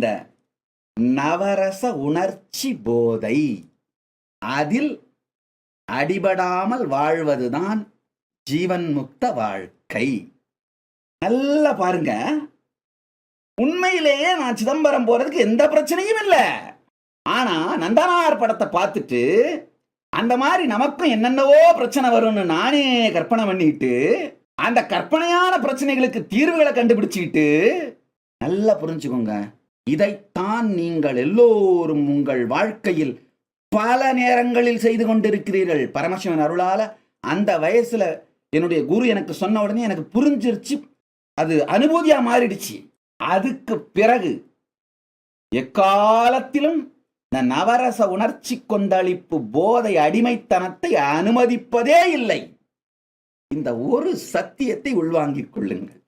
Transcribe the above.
இந்த நவரச உணர்ச்சி போதை அதில் அடிபடாமல் வாழ்வதுதான் ஜீவன் முக்த வாழ்க்கை. நல்லா பாருங்க. உண்மையிலேயே நான் சிதம்பரம் போறதுக்கு எந்த பிரச்சனையும் இல்லை. ஆனா நந்தனார் படத்தை பார்த்துட்டு அந்த மாதிரி நமக்கும் என்னென்னவோ பிரச்சனை வரும்னு நானே கற்பனை பண்ணிட்டு அந்த கற்பனையான பிரச்சனைகளுக்கு தீர்வுகளை கண்டுபிடிச்சிக்கிட்டு நல்லா புரிஞ்சுக்கோங்க. இதைத்தான் நீங்கள் எல்லோரும் உங்கள் வாழ்க்கையில் பல நேரங்களில் செய்து கொண்டிருக்கிறீர்கள். பரமசிவன் அருளால அந்த வயசுல என்னுடைய குரு எனக்கு சொன்ன உடனே எனக்கு புரிஞ்சிருச்சு. அது அனுபூதியா மாறிடுச்சு. அதுக்கு பிறகு எக்காலத்திலும் இந்த நவரச உணர்ச்சி கொந்தளிப்பு போதை அடிமைத்தனத்தை அனுமதிப்பதே இல்லை. இந்த ஒரு சத்தியத்தை உள்வாங்கிக் கொள்ளுங்கள்.